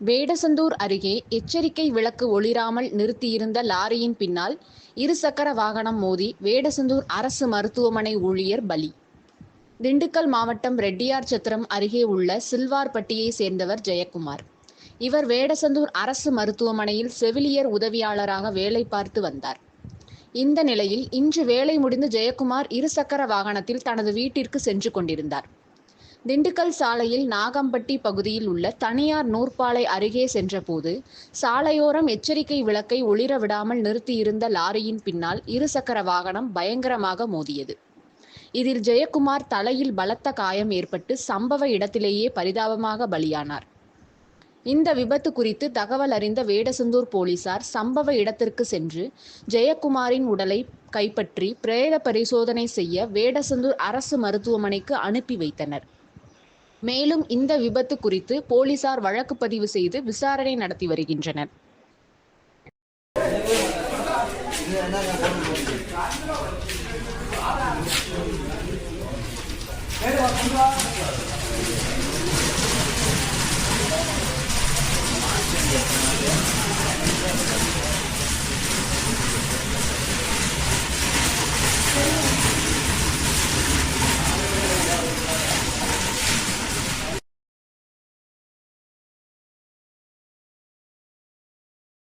வேடசந்தூர் அருகே எச்சரிக்கை விளக்கு ஒளிராமல் நிறுத்தியிருந்த லாரியின் பின்னால் இருசக்கர வாகனம் மோதி வேடசந்தூர் அரசு மருத்துவமனை ஊழியர் பலி. திண்டுக்கல் மாவட்டம் ரெட்டியார் சத்திரம் அருகே உள்ள சில்வார்பட்டியை சேர்ந்தவர் ஜெயக்குமார். இவர் வேடசந்தூர் அரசு மருத்துவமனையில் செவிலியர் உதவியாளராக வேலை பார்த்து வந்தார். இந்த நிலையில் இன்று வேலை முடிந்து ஜெயக்குமார் இருசக்கர வாகனத்தில் தனது வீட்டிற்கு சென்று கொண்டிருந்தார். திண்டுக்கல் சாலையில் நாகம்பட்டி பகுதியில் உள்ள தனியார் நூற்பாலை அருகே சென்றபோது சாலையோரம் எச்சரிக்கை விளக்கை ஒளிர விடாமல் நிறுத்தியிருந்த லாரியின் பின்னால் இருசக்கர வாகனம் பயங்கரமாக மோதியது. இதில் ஜெயக்குமார் தலையில் பலத்த காயம் ஏற்பட்டு சம்பவ இடத்திலேயே பரிதாபமாக பலியானார். இந்த விபத்து குறித்து தகவல் அறிந்த வேடசந்தூர் போலீசார் சம்பவ இடத்திற்கு சென்று ஜெயக்குமாரின் உடலை கைப்பற்றி பிரேத பரிசோதனை செய்ய வேடசந்தூர் அரசு மருத்துவமனைக்கு அனுப்பி வைத்தனர். மேலும் இந்த விபத்து குறித்து போலீசார் வழக்கு பதிவு செய்து விசாரணை நடத்தி வருகின்றனர். வேறு